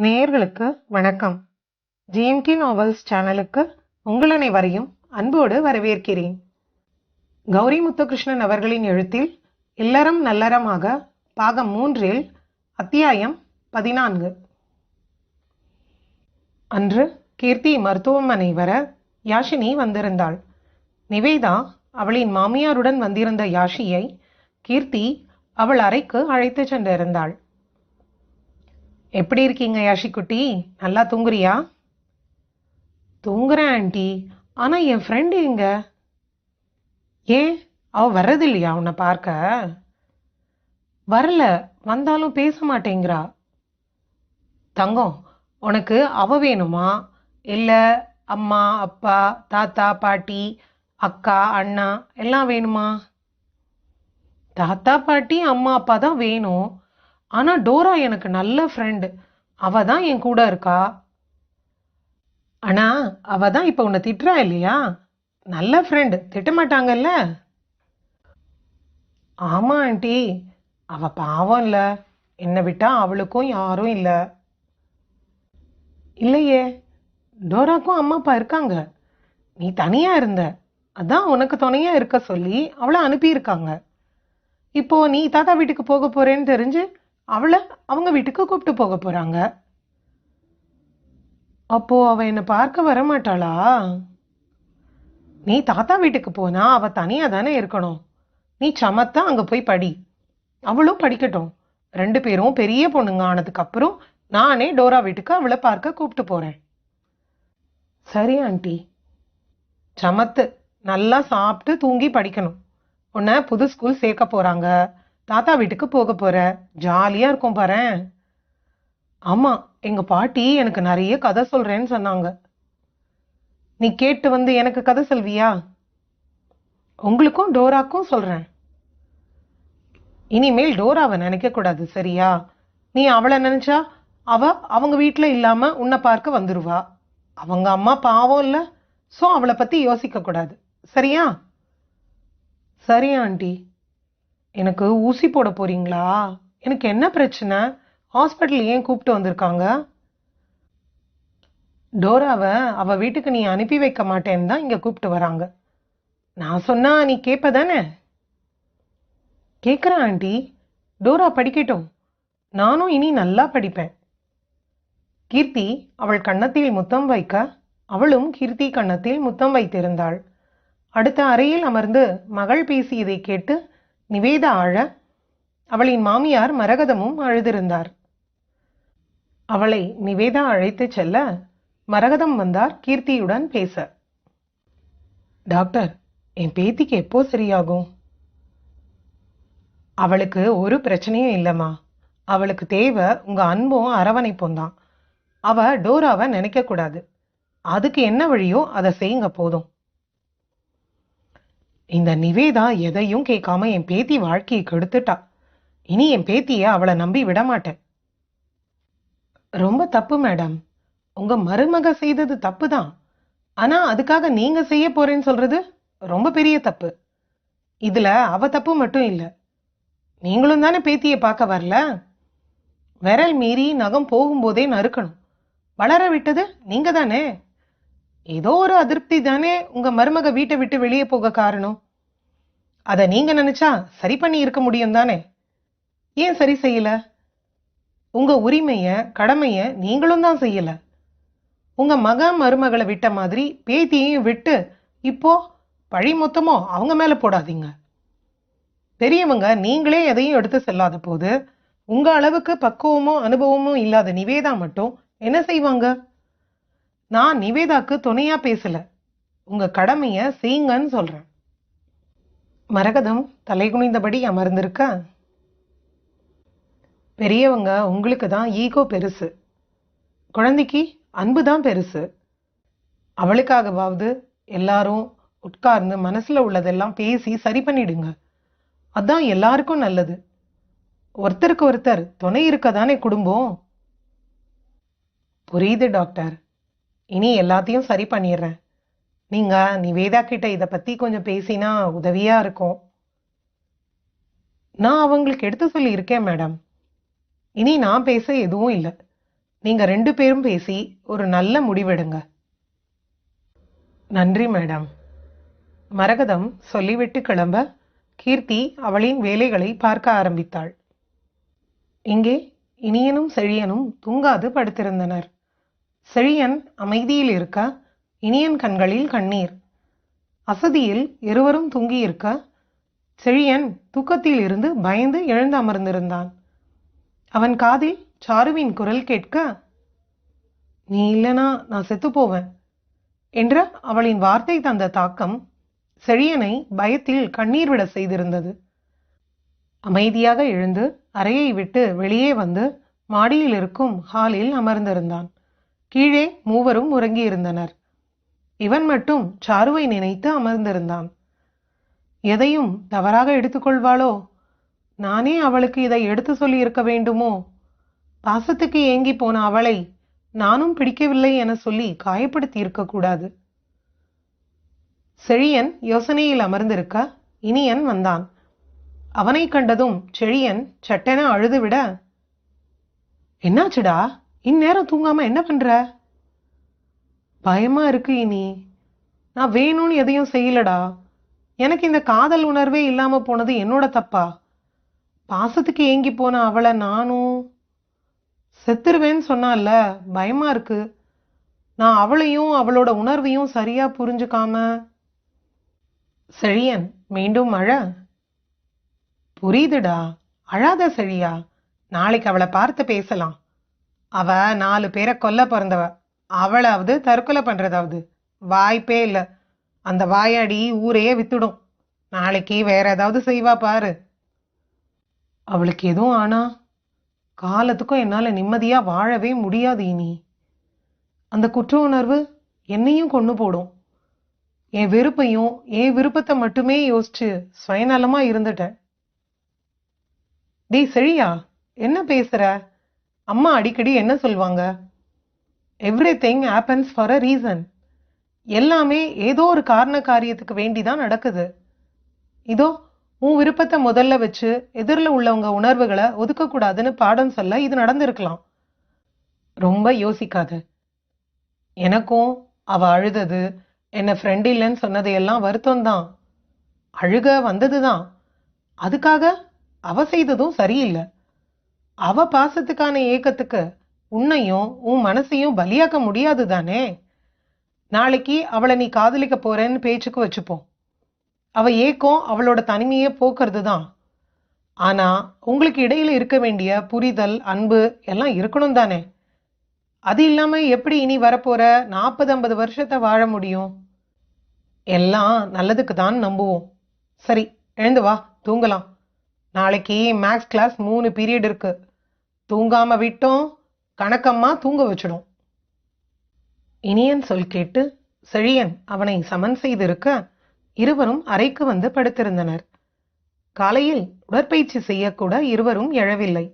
நேயர்களுக்கு வணக்கம். GMT novels சேனலுக்கு உங்கள் அனைவரையும் அன்போடு வரவேற்கிறேன். கௌரி முத்துகிருஷ்ணன் அவர்களின் எழுத்தில் இல்லறம் நல்லறமாக பாகம் மூன்றில் அத்தியாயம் பதினான்கு. அன்று கீர்த்தி மருத்துவமனை வர யாஷினி வந்திருந்தாள். நிவேதா அவளின் மாமியாருடன் வந்திருந்த யாஷியை கீர்த்தி அவள் அறைக்கு அழைத்துச் சென்றிருந்தாள். எப்படி இருக்கீங்க யாஷி குட்டி நல்லா தூங்குறியா? தூங்குறேன் ஆண்டி. ஆனால் என் ஃப்ரெண்டு எங்க? ஏன்? அவ வர்றதில்லையா உன்னை பார்க்க? வரல. வந்தாலும் பேச மாட்டேங்கிறா. தங்கம் உனக்கு அவ வேணுமா? இல்லை அம்மா அப்பா தாத்தா பாட்டி அக்கா அண்ணா எல்லாம் வேணுமா? தாத்தா பாட்டி அம்மா அப்பா தான் வேணும். ஆனால் டோரா எனக்கு நல்ல ஃப்ரெண்டு அவ தான் என் கூட இருக்கா? அண்ணா அவ தான் இப்போ உன்னை திட்டுறா இல்லையா? நல்ல ஃப்ரெண்டு திட்ட மாட்டாங்கல்ல ஆமா ஆண்டி. அவ பாவம் இல்லை. என்னை விட்டா அவளுக்கும் யாரும் இல்லை. இல்லையே. டோராக்கும் அம்மா அப்பா இருக்காங்க. நீ தனியாக இருந்த. அதான் உனக்கு துணையாக இருக்க சொல்லி அவளை அனுப்பியிருக்காங்க. இப்போ நீ தாத்தா வீட்டுக்கு போக போறேன்னு தெரிஞ்சு அவளை அவங்க வீட்டுக்கு கூப்பிட்டு போக போகிறாங்க அப்போது அவள் என்னை பார்க்க வர மாட்டாளா? நீ தாத்தா வீட்டுக்கு போனா அவள் தனியாக தானே இருக்கணும். நீ சமத்தா அங்கே போய் படி. அவளும் படிக்கட்டும். ரெண்டு பேரும் பெரிய பொண்ணுங்க ஆனதுக்கப்புறம் நானே டோரா வீட்டுக்கு அவளை பார்க்க கூப்பிட்டு போகிறேன் சரி ஆண்டி. சமத்து நல்லா சாப்பிட்டு தூங்கி படிக்கணும். உன்னை புது ஸ்கூல் சேர்க்க போகிறாங்க தாத்தா வீட்டுக்கு போக போற. ஜாலியா இருக்கும் பாரேன் ஆமா எங்க பாட்டி எனக்கு நிறைய கதை சொல்றேன்னு சொன்னாங்க. நீ கேட்டு வந்து எனக்கு கதை சொல்வியா? உங்களுக்கும் டோராக்கும் சொல்றேன். இனிமேல் டோராவை நினைக்க கூடாது சரியா? நீ அவளை நினைச்சா அவ அவங்க வீட்டில் இல்லாம உன்னை பார்க்க வந்துடுவா அவங்க அம்மா பாவம் இல்லை ஸோ அவளை பத்தி யோசிக்க கூடாது. சரியா? சரி ஆண்டி. எனக்கு ஊசி போட போறீங்களா? எனக்கு என்ன பிரச்சனை? ஹாஸ்பிட்டல் ஏன் கூப்பிட்டு வந்திருக்காங்க? டோராவை அவ வீட்டுக்கு நீ அனுப்பி வைக்க மாட்டேன்னு தான் இங்கே கூப்பிட்டு வராங்க. நான் சொன்னா நீ கேட்ப தானே? கேட்குறேன் ஆண்டி. டோரா படிக்கட்டும். நானும் இனி நல்லா படிப்பேன். கீர்த்தி அவள் கன்னத்தில் முத்தம் வைக்க அவளும் கீர்த்தி கன்னத்தில் முத்தம் வைத்திருந்தாள். அடுத்த அறையில் அமர்ந்து மகள் பேசியதை கேட்டு நிவேதா அழ அவளின் மாமியார் மரகதமும் அழுதிருந்தார். அவளை நிவேதா அழைத்துச் செல்ல மரகதம் வந்தார் கீர்த்தியுடன் பேச. டாக்டர் என் பேத்திக்கு எப்போ சரியாகும்? அவளுக்கு ஒரு பிரச்சனையும் இல்லைம்மா. அவளுக்கு தேவை உங்க அன்பும் அரவணைப்பும் தான். அவ டோராவை நினைக்கக்கூடாது அதுக்கு என்ன வழியோ அதை செய்யுங்க போதும். இந்த நிவேதா எதையும் கேட்காம என் பேத்தி வாழ்க்கையை கெடுத்துட்டா. இனி என் பேத்திய அவளை நம்பி விட மாட்டேன் ரொம்ப தப்பு மேடம். உங்க மருமக செய்தது தப்பு தான் ஆனா அதுக்காக நீங்க செய்ய போறேன்னு சொல்றது ரொம்ப பெரிய தப்பு. இதுல அவ தப்பு மட்டும் இல்ல. நீங்களும் தானே பேத்தியை பார்க்க வரல? விரல் மீறி நகம் போகும்போதே நறுக்கணும். வளர விட்டது நீங்க தானே ஏதோ ஒரு அதிருப்தி தானே உங்க மருமக வீட்டை விட்டு வெளியே போக காரணம். அதை நீங்க நினைச்சா சரி பண்ணி இருக்க முடியும் தானே? ஏன் சரி செய்யல? உங்க உரிமைய கடமைய நீங்களும் தான் செய்யல. உங்க மக மருமகளை விட்ட மாதிரி பேத்தியையும் விட்டு இப்போ பழி மொத்தமோ அவங்க மேல போடாதீங்க. பெரியவங்க நீங்களே எதையும் எடுத்து செல்லாத போது உங்க அளவுக்கு பக்குவமோ அனுபவமோ இல்லாத நிவேதா மட்டும் என்ன செய்வாங்க? நான் நிவேதாக்கு துணையா பேசல. உங்க கடமைய செய்யுங்கன்னு சொல்றேன். மரகதம் தலைகுனிந்தபடி அமர்ந்திருக்க? பெரியவங்க உங்களுக்கு தான் ஈகோ பெருசு. குழந்தைக்கு அன்பு தான் பெருசு. அவளுக்காகவாவது எல்லாரும் உட்கார்ந்து மனசுல உள்ளதெல்லாம் பேசி சரி பண்ணிடுங்க. அதான் எல்லாருக்கும் நல்லது. ஒருத்தருக்கு ஒருத்தர் துணை இருக்க தானே குடும்பம்? புரியுது டாக்டர். இனி எல்லாத்தையும் சரி பண்ணிடுறேன். நீங்க நிவேதா கிட்ட இதை பத்தி கொஞ்சம் பேசினா உதவியா இருக்கும். நான் அவங்களுக்கு எடுத்து சொல்லியிருக்கேன் மேடம். இனி நான் பேச எதுவும் இல்லை. நீங்க ரெண்டு பேரும் பேசி ஒரு நல்ல முடிவெடுங்க. நன்றி மேடம். மரகதம் சொல்லிவிட்டு கிளம்ப கீர்த்தி அவளின் வேலைகளை பார்க்க ஆரம்பித்தாள். இங்கே இனியனும் செழியனும் தூங்காது படுத்திருந்தனர். செழியன் அமைதியில் இருக்க இனியன் கண்களில் கண்ணீர். அசதியில் இருவரும் தூங்கியிருக்க செழியன் தூக்கத்தில் இருந்து பயந்து எழுந்து அமர்ந்திருந்தான் அவன் காதில் சாருவின் குரல் கேட்க நீ இல்லனா நான் செத்து போவேன் என்ற அவளின் வார்த்தை தந்த தாக்கம் செழியனை பயத்தில் கண்ணீர் விட செய்திருந்தது. அமைதியாக எழுந்து அறையை விட்டு வெளியே வந்து மாடியில் இருக்கும் ஹாலில் அமர்ந்திருந்தான். கீழே மூவரும் உறங்கியிருந்தனர். இவன் மட்டும் சாருவை நினைத்து அமர்ந்திருந்தான். எதையும் தவறாக எடுத்துக்கொள்வாளோ? நானே அவளுக்கு இதை எடுத்து சொல்லியிருக்க வேண்டுமோ? பாசத்துக்கு ஏங்கி போன அவளை நானும் பிடிக்கவில்லை என சொல்லி காயப்படுத்தி இருக்கக்கூடாது செழியன் யோசனையில் அமர்ந்திருக்க? இனியன் வந்தான். அவனை கண்டதும் செழியன் சட்டென அழுதுவிட என்னாச்சுடா? இந்நேரம் தூங்காம என்ன பண்ற? பயமா இருக்கு இனி. நான் வேணும்னு எதையும் செய்யலடா. எனக்கு இந்த காதல் உணர்வே இல்லாம போனது என்னோட தப்பா? பாசத்துக்கு ஏங்கி போன அவளை நானும் செத்துருவேன்னு சொன்னால பயமா இருக்கு. நான் அவளையும் அவளோட உணர்வையும் சரியா புரிஞ்சுக்காம. செழியன் மீண்டும் அழ. புரியுதுடா. அழாத செழியா. நாளைக்கு அவளை பார்த்து பேசலாம். அவ நாலு பேரை கொல்ல பிறந்தவ. அவளாவது தற்கொலை பண்ணுறதாவது வாய்ப்பே இல்லை. அந்த வாயாடி ஊரையே வித்துடும். நாளைக்கு வேற ஏதாவது செய்வா பாரு. அவளுக்கு எதுவும் ஆனா காலத்துக்கும் என்னால் நிம்மதியாக வாழவே முடியாது இனி. அந்த குற்ற உணர்வு என்னையும் கொண்டு போடும். என் வெறுப்பையும் என் விருப்பத்தை மட்டுமே யோசிச்சு சுயநலமாக இருந்துட்டேன். டேய் செழியா என்ன பேசுற? அம்மா அடிக்கடி என்ன சொல்வாங்க? Everything happens for a reason எல்லாமே ஏதோ ஒரு காரண காரியத்துக்கு வேண்டி தான் நடக்குது. இதோ உன் விருப்பத்தை முதல்ல வச்சு எதிரில் உள்ளவங்க உணர்வுகளை ஒதுக்கக்கூடாதுன்னு பாடம் சொல்ல இது நடந்திருக்கலாம். ரொம்ப யோசிக்காத. எனக்கும் அவ அழுதது என்ன ஃப்ரெண்ட் இல்லைன்னு சொன்னது எல்லாம் வருத்தம் தான் அழுக வந்தது தான் அதுக்காக அவ செய்ததும் சரியில்லை. அவ பாசத்துக்கான ஏக்கத்துக்கு உன்னையும் உன் மனசையும் பலியாக்க முடியாது தானே? நாளைக்கு அவளை நீ காதலிக்க போறேன்னு பேச்சுக்கு வச்சுப்போம். அவ ஏக்கம் அவளோட தனிமையை போக்குறது தான் ஆனா உங்களுக்கு இடையில இருக்க வேண்டிய புரிதல் அன்பு எல்லாம் இருக்கணும் தானே? அது இல்லாம எப்படி இனி வரப்போற நாற்பது ஐம்பது வருஷத்தை வாழ முடியும்? எல்லாம் நல்லதுக்கு தான் நம்புவோம். சரி எழுந்து வா தூங்கலாம். நாளைக்கு மேக்ஸ் கிளாஸ் மூணு பீரியட் இருக்கு. தூங்காம விட்டோம் கணக்கம்மா தூங்க வச்சிடும். இனியன் சொல் கேட்டு செழியன் அவனை சமன் செய்திருக்க இருவரும் அறைக்கு வந்து படுத்திருந்தனர். காலையில் உடற்பயிற்சி செய்யக்கூட இருவரும் எழவில்லை.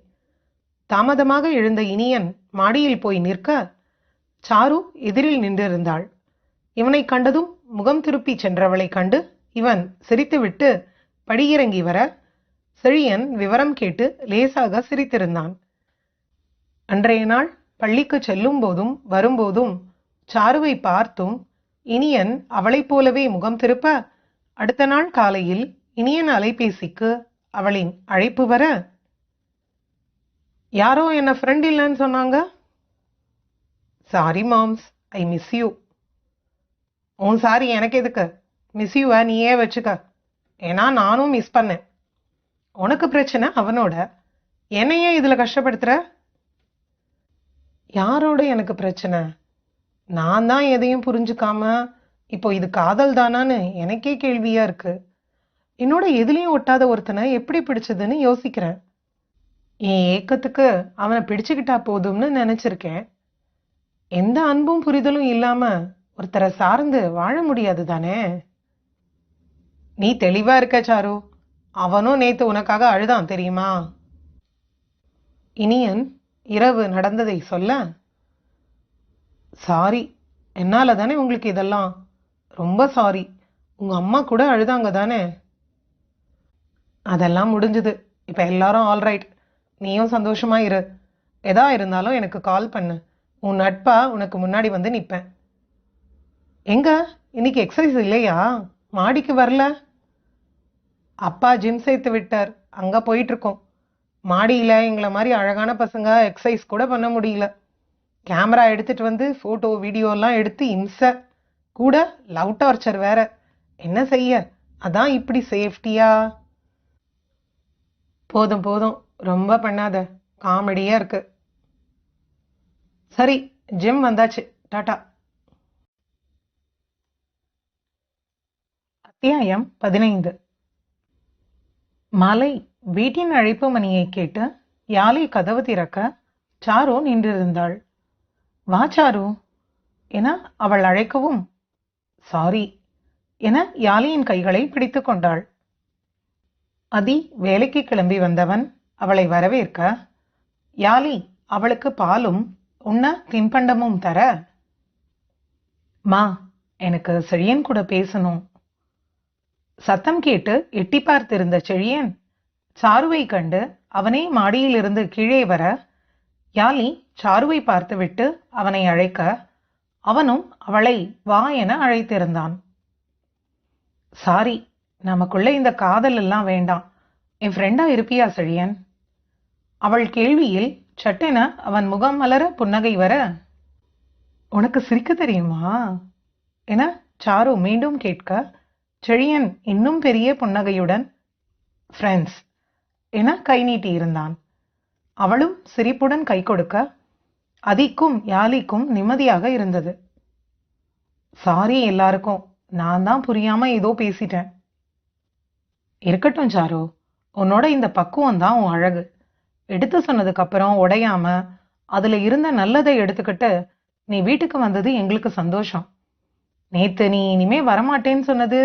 தாமதமாக எழுந்த இனியன் மாடியில் போய் நிற்க சாரு எதிரில் நின்றிருந்தாள். இவனை கண்டதும் முகம் திருப்பி சென்றவளை கண்டு இவன் சிரித்துவிட்டு படியிறங்கி வர செழியன் விவரம் கேட்டு லேசாக சிரித்திருந்தான். அன்றைய நாள் பள்ளிக்கு செல்லும் போதும் வரும்போதும் சாருவை பார்த்தும் இனியன் அவளைப் போலவே முகம் திருப்ப அடுத்த நாள் காலையில் இனியன் அலைபேசிக்கு அவளின் அழைப்பு வர யாரோ என்ன ஃப்ரெண்ட் இல்லைன்னு சொன்னாங்க? Sorry moms I miss you உன் சாரி எனக்கு எதுக்கு? மிஸ் யூவை நீயே வச்சுக்க. ஏன்னா நானும் மிஸ் பண்ணேன். உனக்கு பிரச்சனை அவனோட. என்னையே இதில் கஷ்டப்படுத்துகிற யாரோட எனக்கு பிரச்சனை? நான் தான் எதையும் புரிஞ்சுக்காம இப்போ இது காதல் தானான்னு எனக்கே கேள்வியா இருக்கு. என்னோட எதுலேயும் ஒட்டாத ஒருத்தனை எப்படி பிடிச்சதுன்னு யோசிக்கிறேன். என் ஏக்கத்துக்கு அவனை பிடிச்சுக்கிட்டா போதும்னு நினச்சிருக்கேன். எந்த அன்பும் புரிதலும் இல்லாமல் ஒருத்தரை சார்ந்து வாழ முடியாது தானே? நீ தெளிவாக இருக்க சாரு. அவனும் நேற்று உனக்காக அழுதான் தெரியுமா? இனியன் இரவு நடந்ததை சொல்ல சாரி என்னால் தானே உங்களுக்கு இதெல்லாம்? ரொம்ப சாரி உங்கள் அம்மா கூட அழுதாங்க தானே? அதெல்லாம் முடிஞ்சுது. இப்போ எல்லாரும் ஆல்ரைட் நீயும் சந்தோஷமாக இரு. எதா இருந்தாலும் எனக்கு கால் பண்ணு. உன் நட்பா உனக்கு முன்னாடி வந்து நிற்பேன் எங்க? இன்னைக்கு எக்ஸசைஸ் இல்லையா? மாடிக்கு வரல? அப்பா ஜிம் சேர்த்து விட்டார். அங்கே போயிட்டுருக்கோம் இருக்கோம். மாடியில் எங்களை மாதிரி அழகான பசங்க எக்ஸசைஸ் கூட பண்ண முடியல. கேமரா எடுத்துகிட்டு வந்து ஃபோட்டோ வீடியோலாம் எடுத்து இம்சை கூட லவ் டார்ச்சர் வேற. என்ன செய்ய? அதான் இப்படி சேஃப்டியா போதும் போதும். ரொம்ப பண்ணாத. காமெடியாக இருக்கு. சரி ஜிம் வந்தாச்சு. டாட்டா அத்தியாயம் பதினைந்து. மலை வீட்டின் அழைப்பு மணியை கேட்டு யாழை கதவு திறக்க சாரு நின்றிருந்தாள். வா சாரு. என அவள் அழைக்கவும் சாரி என யாழியின் கைகளை பிடித்து கொண்டாள். அதி வேலைக்கு கிளம்பி வந்தவன் அவளை வரவேற்க யாழி அவளுக்கு பாலும் உண்ண தின்பண்டமும் தர. மா எனக்கு செழியன் கூட பேசணும். சத்தம் கேட்டு எட்டி பார்த்திருந்த செழியன் சாருவை கண்டு அவனே மாடியிலிருந்து கீழே வர யாழி சாருவை பார்த்துவிட்டு அவனை அழைக்க அவனும் அவளை வா என அழைத்திருந்தான். சாரி நமக்குள்ள இந்த காதல் எல்லாம் வேண்டாம். என் ஃப்ரெண்டா இருப்பியா செழியன்? அவள் கேள்வியில் சட்டென அவன் முகம் மலர புன்னகை வர உனக்கு சிரிக்க தெரியுமா? என சாரு மீண்டும் கேட்க செழியன் இன்னும் பெரிய புன்னகையுடன் ஃப்ரெண்ட்ஸ் என கை நீட்டியிருந்தான் அவளும் சிரிப்புடன் கை கொடுக்க அதிக்கும் யாலிக்கும் நிம்மதியாக இருந்தது. சாரி எல்லாருக்கும். நான் தான் புரியாம ஏதோ பேசிட்டேன். இருக்கட்டும் சாரு. உன்னோட இந்த பக்குவம் தான் உன் அழகு. எடுத்து சொன்னதுக்கு அப்புறம் உடையாம அதுல இருந்த நல்லதை எடுத்துக்கிட்டு நீ வீட்டுக்கு வந்தது எங்களுக்கு சந்தோஷம். நேத்து நீ இனிமே வரமாட்டேன்னு சொன்னது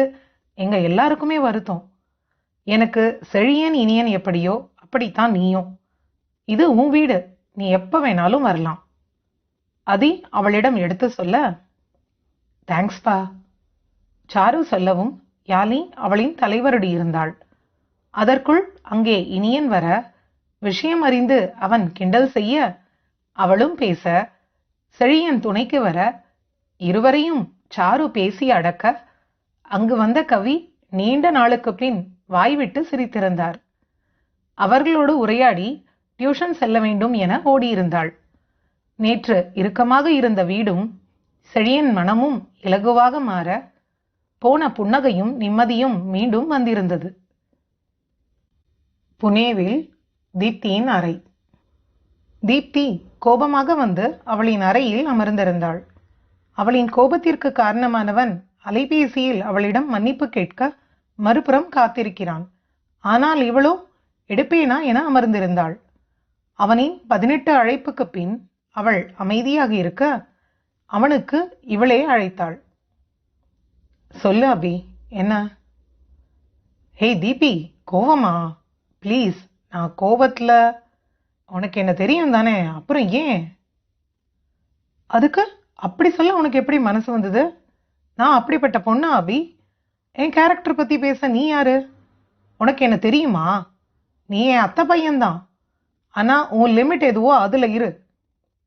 எங்க எல்லாருக்குமே வருத்தம். எனக்கு செழியன் இனியன் எப்படியோ அப்படித்தான் நீயும். இது உன் வீடு. நீ எப்ப வேணாலும் வரலாம். அதி அவளிடம் எடுத்து சொல்ல தேங்க்ஸ்பா சாரு சொல்லவும் யாலி அவளின் தலைவருடி இருந்தாள். அதற்குள் அங்கே இனியன் வர விஷயம் அறிந்து அவன் கிண்டல் செய்ய அவளும் பேச செழியன் துணைக்கு வர இருவரையும் சாரு பேசி அடக்க அங்கு வந்த கவி நீண்ட நாளுக்கு பின் வாய்விட்டு சிரித்திருந்தார். அவர்களோடு உரையாடி டியூஷன் செல்ல வேண்டும் என ஓடியிருந்தாள். நேற்று இறுக்கமாக இருந்த வீடும் செழியன் மனமும் இலகுவாக மாற போன புன்னகையும் நிம்மதியும் மீண்டும் வந்திருந்தது. புனேவில் தீப்தியின் அறை. தீப்தி கோபமாக வந்து அவளின் அறையில் அமர்ந்திருந்தாள். அவளின் கோபத்திற்கு காரணமானவன் அலைபேசியில் அவளிடம் மன்னிப்பு கேட்க மறுபுறம் காத்திருக்கிறான். ஆனால் இவளோ எடுப்பேனா என அமர்ந்திருந்தாள். அவனின் பதினெட்டு அழைப்புக்கு பின் அவள் அமைதியாக இருக்க அவனுக்கு இவளே அழைத்தாள். சொல்லு அபி என்ன? ஹேய் தீபி கோவமா? ப்ளீஸ் நான் கோவத்தில் உனக்கு என்ன தெரியும் தானே? அப்புறம் ஏன்? அதுக்கு அப்படி சொல்ல உனக்கு எப்படி மனசு வந்தது? நான் அப்படிப்பட்ட பொண்ணா அபி? என் கேரக்டர் பற்றி பேச நீ யாரு? உனக்கு என்ன தெரியுமா? நீ என் அத்தை பையன்தான். ஆனால் உன் லிமிட் எதுவோ அதில் இரு.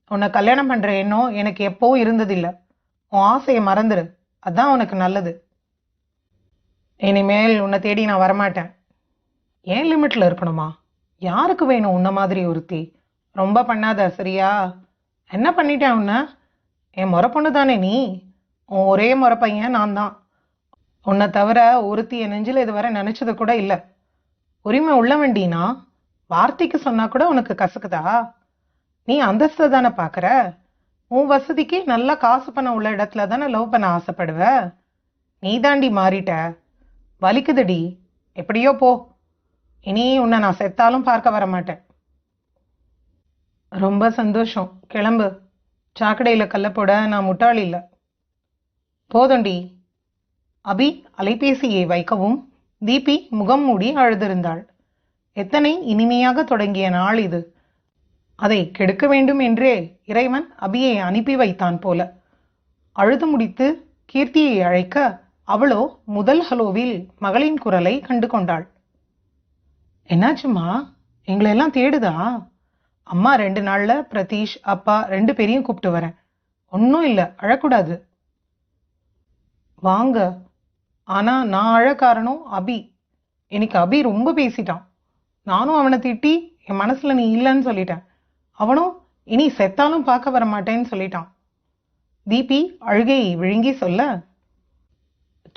உன்னை கல்யாணம் பண்ணுற எண்ணம் எனக்கு எப்போவும் இருந்ததில்லை. உன் ஆசையை மறந்துடு அதான் உனக்கு நல்லது. இனிமேல் உன்னை தேடி நான் வரமாட்டேன். ஏன் லிமிட்ல இருக்கணுமா? யாருக்கு வேணும் உன்ன மாதிரி ஒருத்தி? ரொம்ப பண்ணாத சரியா? என்ன பண்ணிட்டேன் உன்னை? என் முறை பொண்ணு தானே நீ? உன் ஒரே முறை பையன் நான் தான் உன்னை தவிர ஒருத்தி என் நெஞ்சில் இதுவரை நினைச்சது கூட இல்லை. உரிமை உள்ள வேண்டினா வார்த்தைக்கு சொன்னா கூட உனக்கு கசக்குதா? நீ அந்தஸ்தை தானே பார்க்குற உன் வசதிக்கு நல்லா காசு பண்ண உள்ள இடத்துல தானே லவ் பண்ண ஆசைப்படுவ? நீ தாண்டி மாறிட்ட. வலிக்குதுடி. எப்படியோ போ. இனி உன்னை நான் செத்தாலும் பார்க்க வர மாட்டேன். ரொம்ப சந்தோஷம். கிளம்பு. சாக்கடையில் கல்ல போட நான் முட்டாள் இல்லை. போதும்டி. அபி அலைபேசியை வைக்கவும் தீபி முகம் மூடி அழுதிருந்தாள். எத்தனை இனிமையாக தொடங்கிய நாள் இது. அதை கெடுக்க வேண்டும் என்றே இறைவன் அபியை அனுப்பி வைத்தான் போல. அழுது முடித்து கீர்த்தியை அழைக்க அவளோ முதல் ஹலோவில் மகளின் குரலை கண்டு கொண்டாள். என்னாச்சும்மா? எங்களெல்லாம் தேடுதா? அம்மா ரெண்டு நாளில் பிரதீஷ் அப்பா ரெண்டு பேரையும் கூப்பிட்டு வரேன். ஒன்றும் இல்லை அழக்கூடாது. வாங்க ஆனால் நான் அழ காரணம் அபி. எனக்கு அபி ரொம்ப பேசிட்டான். நானும் அவனை திட்டி என் மனசில் நீ இல்லைன்னு சொல்லிட்டேன். அவனும் இனி செத்தாலும் பார்க்க வர மாட்டேன்னு சொல்லிட்டான். தீபி அழுகை விழுங்கி சொல்ல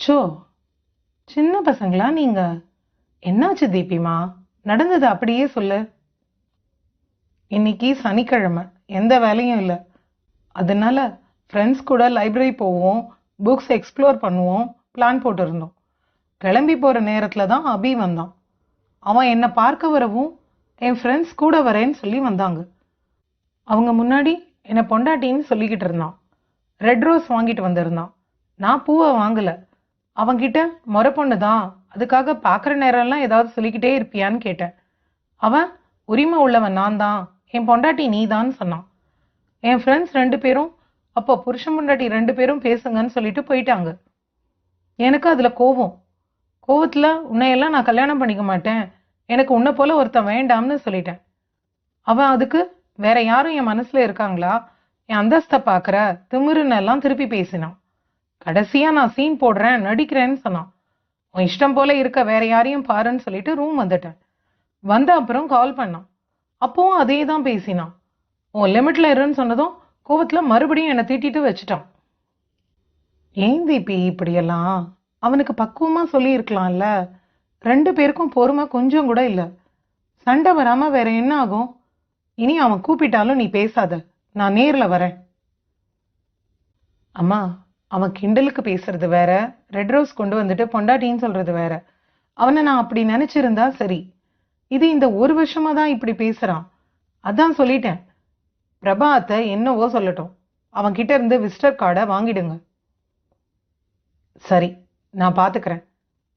சோ சின்ன பசங்களா நீங்க? என்னாச்சு தீபிமா? நடந்தது அப்படியே சொல்லு. இன்னைக்கு சனிக்கிழமை. எந்த வேலையும் இல்லை. அதனால ஃப்ரெண்ட்ஸ் கூட லைப்ரரி போவோம் புக்ஸ் எக்ஸ்ப்ளோர் பண்ணுவோம் பிளான் போட்டிருந்தோம். கிளம்பி போகிற நேரத்தில் தான் அபி வந்தான். அவன் என்னை பார்க்க வரவும் என் ஃப்ரெண்ட்ஸ் கூட வரேன்னு சொல்லி வந்தாங்க. அவங்க முன்னாடி என்னை பொண்டாட்டின்னு சொல்லிக்கிட்டு இருந்தான். ரெட் ரோஸ் வாங்கிட்டு வந்திருந்தான். நான் பூவை வாங்கலை. அவங்கிட்ட முறை பொண்ணு தான். அதுக்காக பார்க்குற நேரம்லாம் ஏதாவது சொல்லிக்கிட்டே இருப்பியான்னு கேட்டேன். அவன் உரிமை உள்ளவன் நான் தான். என் பொண்டாட்டி நீ தான் சொன்னான். என் ஃப்ரெண்ட்ஸ் ரெண்டு பேரும் அப்போ புருஷன் பொண்டாட்டி ரெண்டு பேரும் பேசுங்கன்னு சொல்லிட்டு போயிட்டாங்க. எனக்கு அதில் கோவம் கோவத்தில் உன்னையெல்லாம் நான் கல்யாணம் பண்ணிக்க மாட்டேன். எனக்கு உன்னை போல ஒருத்தன் வேண்டாம்னு சொல்லிட்டேன். அவன் அதுக்கு வேற யாரும் என் மனசில் இருக்காங்களா? என் அந்தஸ்தை பார்க்குற திமிருன்னு எல்லாம் திருப்பி பேசினான். கடைசியாக நான் சீன் போடுறேன் நடிக்கிறேன்னு சொன்னான். உன் இஷ்டம் போல இருக்க வேற யாரையும் பாருன்னு சொல்லிட்டு ரூம் வந்துட்டேன். வந்த அப்புறம் கால் பண்ணான். அப்பவும் அதே தான் பேசினான். உன் லிமிட்ல இருன்னு சொன்னதும் கோவத்தில் மறுபடியும் என்னை திட்டிட்டு வச்சுட்டான். ஏன் தீபி இப்படியெல்லாம்? அவனுக்கு பக்குவமாக சொல்லியிருக்கலாம்ல. ரெண்டு பேருக்கும் பொறுமை கொஞ்சம் கூட இல்லை. சண்டை வராமல் வேற என்ன ஆகும்? இனி அவன் கூப்பிட்டாலும் நீ பேசாத. நான் நேரில் வரேன். அம்மா அவன் கிண்டலுக்கு பேசுறது வேற. ரெட் ரோஸ் கொண்டு வந்துட்டு பொண்டாட்டின்னு சொல்றது வேற. அவனை நான் அப்படி நினைச்சிருந்தா சரி. இது இந்த ஒரு வருஷமா தான் இப்படி பேசுறான். அதான் சொல்லிட்டேன். பிரபாத்தை என்னவோ சொல்லட்டும். அவன் கிட்ட இருந்து விசிட்டர் கார்டை வாங்கிடுங்க. சரி நான் பார்த்துக்கிறேன்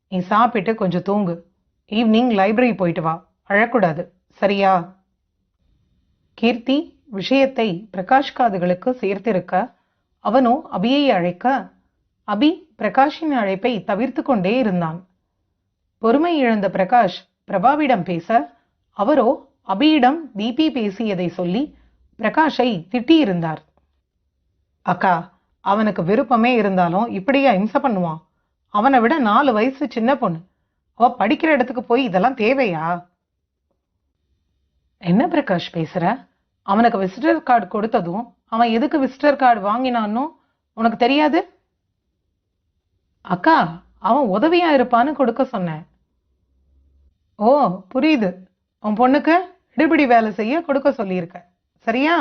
நீ சாப்பிட்டு கொஞ்சம் தூங்கு. ஈவினிங் லைப்ரரி போயிட்டு வா. அழக்கூடாது. சரியா? கீர்த்தி விஷயத்தை பிரகாஷ் காதுகளுக்கு சேர்த்திருக்க அவனோ அபியை அழைக்க அபி பிரகாஷின் அழைப்பை தவிர்த்து கொண்டே இருந்தான். பொறுமை இழந்த பிரகாஷ் பிரபாவிடம் பேச அவரோ அபியிடம் தீபி பேசியதை சொல்லி பிரகாஷை திட்டியிருந்தார். அக்கா அவனுக்கு விருப்பமே இருந்தாலும் இப்படியா இம்சை பண்ணுவான். அவனை விட நாலு வயசு சின்ன பொண்ணு. அவ படிக்கிற இடத்துக்கு போய் இதெல்லாம் தேவையா? என்ன பிரகாஷ் பேசுற? அவனுக்கு விசிட்டர் கார்டு கொடுத்ததும் அவன் எதுக்கு விசிட்டர் கார்டு வாங்கினானோ உனக்கு தெரியாது? அக்கா அவன் உதவியா இருப்பான்னு கொடுக்க சொன்னேன். ஓ புரியுது. உன் பொண்ணுக்கு இடுபிடி வேலை செய்ய கொடுக்க சொல்லியிருக்க. சரியா?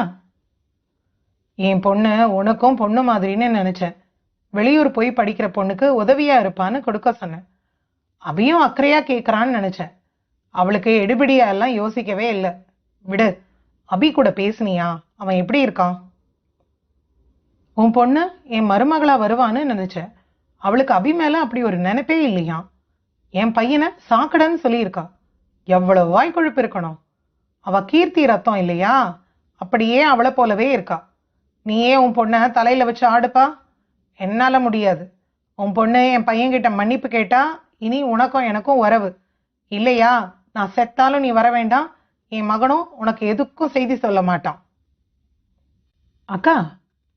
என் பொண்ணை உனக்கும் பொண்ணு மாதிரின்னு நினைச்சேன். வெளியூர் போய் படிக்கிற பொண்ணுக்கு உதவியா இருப்பான்னு கொடுக்க சொன்னேன். அபியும் அக்கறையா கேட்கறான்னு நினைச்சேன். அவளுக்கு எடுபிடியா எல்லாம் யோசிக்கவே இல்லை. விடு அபி கூட பேசுனியா? அவன் எப்படி இருக்கான்? உன் பொண்ணு என் மருமகளா வருவான்னு நினைச்சேன். அவளுக்கு அபி மேல அப்படி ஒரு நினைப்பே இல்லையா? என் பையனை சாக்கடைன்னு சொல்லியிருக்கா. எவ்வளவு வாய் கொழுப்பு இருக்கணும்? அவ கீர்த்தி ரத்தம் இல்லையா? அப்படியே அவளை போலவே இருக்கா. நீயே உன் பொண்ணை தலையில் வச்சு ஆடுப்பா. என்னால் முடியாது. உன் பொண்ணு என் பையன்கிட்ட மன்னிப்பு கேட்டால் இனி உனக்கும் எனக்கும் உறவு. இல்லையா? நான் செத்தாலும் நீ வர வேண்டாம். என் மகனும் உனக்கு எதுக்கும் செய்தி சொல்ல மாட்டான். அக்கா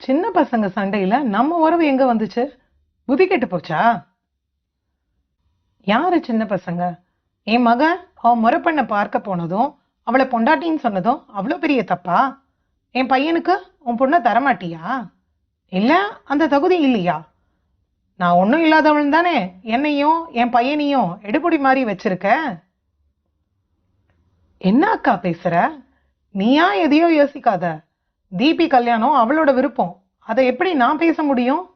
சின்ன பசங்க சண்டையில் நம்ம உறவு எங்கே வந்துச்சு? புதி கெட்டு போச்சா? யாரு சின்ன பசங்க? என் மகன் அவன் முறை பண்ண பார்க்க போனதும் அவளை பொண்டாட்டின்னு சொன்னதும் அவ்வளோ பெரிய தப்பா? என் பையனுக்கு உன் பொண்ணை தரமாட்டியா? இல்லை அந்த தகுதி இல்லையா? நான் ஒன்றும் இல்லாதவன் தானே. என்னையும் என் பையனையும் எடுபடி மாதிரி வச்சிருக்க? என்ன அக்கா பேசுற? நீயா எதையோ யோசிக்காத. தீபி கல்யாணம் அவளோட விருப்பம். அதை எப்படி நான் பேச முடியும்?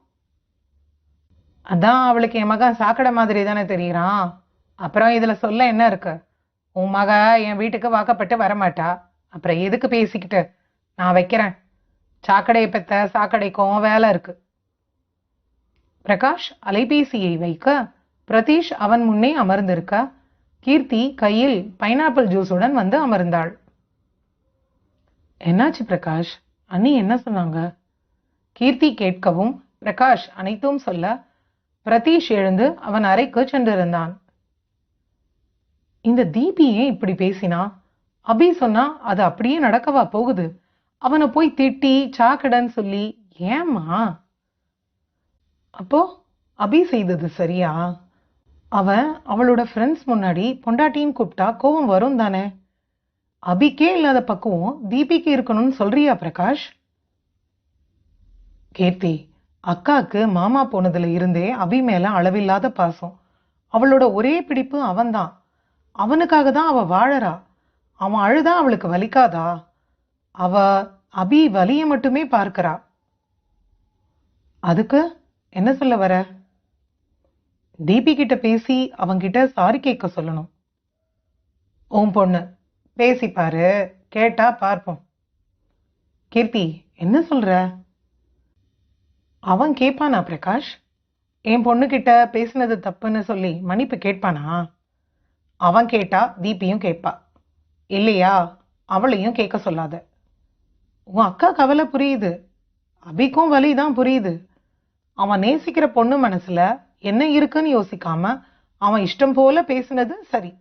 அதான் அவளுக்கு என் மகன் சாக்கடை மாதிரி தானே தெரியறான். அப்புறம் இதில் சொல்ல என்ன இருக்கு? உன் மக என் வீட்டுக்கு வாக்கப்பட்டு வரமாட்டா. அப்புறம் எதுக்கு பேசிக்கிட்டு? நான் வைக்கிறேன். சாக்கடை பெத்த சாக்கடைக்கும் வேலை இருக்கு. பிரகாஷ் அலைபேசியை வைக்க பிரதீஷ் அவன் முன்னே அமர்ந்திருக்க கீர்த்தி கையில் பைனாப்பிள் ஜூஸுடன் வந்து அமர்ந்தாள். என்னாச்சு பிரகாஷ்? அண்ணி என்ன சொன்னாங்க? கீர்த்தி கேட்கவும் பிரகாஷ் அனைத்தும் சொல்ல பிரதீஷ் எழுந்து அவன் அறைக்கு சென்றிருந்தான். இந்த தீபி ஏன் இப்படி பேசினா? அபி சொன்னா அது அப்படியே நடக்கவா போகுது? அவனை போய் திட்டி சாக்கடைன்னு சொல்லி ஏம்மா? அப்போ அபி செய்தது சரியா? அவன் அவளோட ஃப்ரெண்ட்ஸ் முன்னாடி பொண்டாட்டின்னு கூப்பிட்டா கோவம் வரும் தானே? அபிக்கே இல்லாத பக்குவம் தீபிக்கு இருக்கணும்னு சொல்றியா பிரகாஷ்? கீர்த்தி அக்காவுக்கு மாமா போனதுல இருந்தே அபி மேல அளவில்லாத பாசம். அவளோட ஒரே பிடிப்பு அவன்தான். அவனுக்காக தான் அவ வாழறா. அவன் அழுதா அவளுக்கு வலிக்காதா? அவ அபி வலிய மட்டுமே பார்க்கறா. அதுக்கு என்ன சொல்ல வர? தீபி கிட்ட பேசி அவன்கிட்ட சாரி கேட்க சொல்லணும். உன் பொண்ணு பேசி பாரு கேட்டா பார்ப்போம். கீர்த்தி என்ன சொல்ற? அவன் கேட்பானா பிரகாஷ்? என் பொண்ணுகிட்ட பேசினது தப்புன்னு சொல்லி மன்னிப்பு கேட்பானா? அவன் கேட்டா தீபியும் கேட்பா. இல்லையா? அவளையும் கேட்க சொல்லாத. உன் அக்கா கவலை புரியுது. அபிக்கும் வலி தான் புரியுது. அவன் நேசிக்கிற பொண்ணு மனசுல என்ன இருக்குன்னு யோசிக்காம அவன் இஷ்டம் போல பேசினது சரி.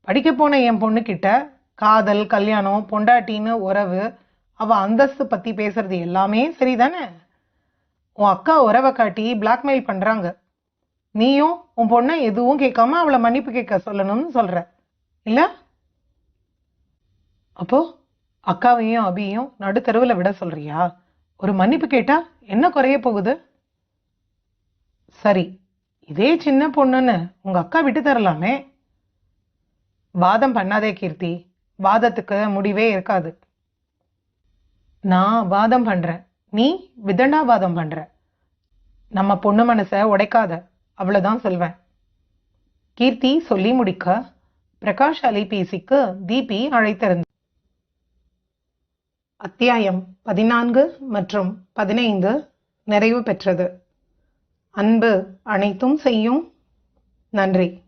படிக்க போன என் பொண்ணு கிட்ட காதல் கல்யாணம் பொண்டாட்டின்னு உறவு அவ அந்தஸ்து பத்தி பேசுறது எல்லாமே சரிதானே? உன் அக்கா உறவை காட்டி பிளாக்மெயில் பண்றாங்க. நீயும் உன் பொண்ணை எதுவும் கேட்காம அவளை மன்னிப்பு கேட்க சொல்லணும்னு சொல்ற. இல்ல? அப்போ? அக்காவையும் அபியும் நடுத்தருவில் விட சொல்றியா? ஒரு மன்னிப்பு கேட்டா என்ன குறைய போகுது? சரி இதே சின்ன பொண்ணுன்னு உங்க அக்கா விட்டு தரலாமே. வாதம் பண்ணாதே கீர்த்தி வாதத்துக்கு முடிவே இருக்காது. நான் வாதம் பண்றேன் நீ விதண்டாவாதம் பண்ற. நம்ம பொண்ணு மனசை உடைக்காத அவ்வளவுதான் சொல்வேன். கீர்த்தி சொல்லி முடிக்க பிரகாஷ் அலைபேசிக்கு தீபி அழைத்திருந்தார் அத்தியாயம் பதினான்கு மற்றும் பதினைந்து நிறைவு பெற்றது. அன்பு அனைத்தும் செய்யும். நன்றி.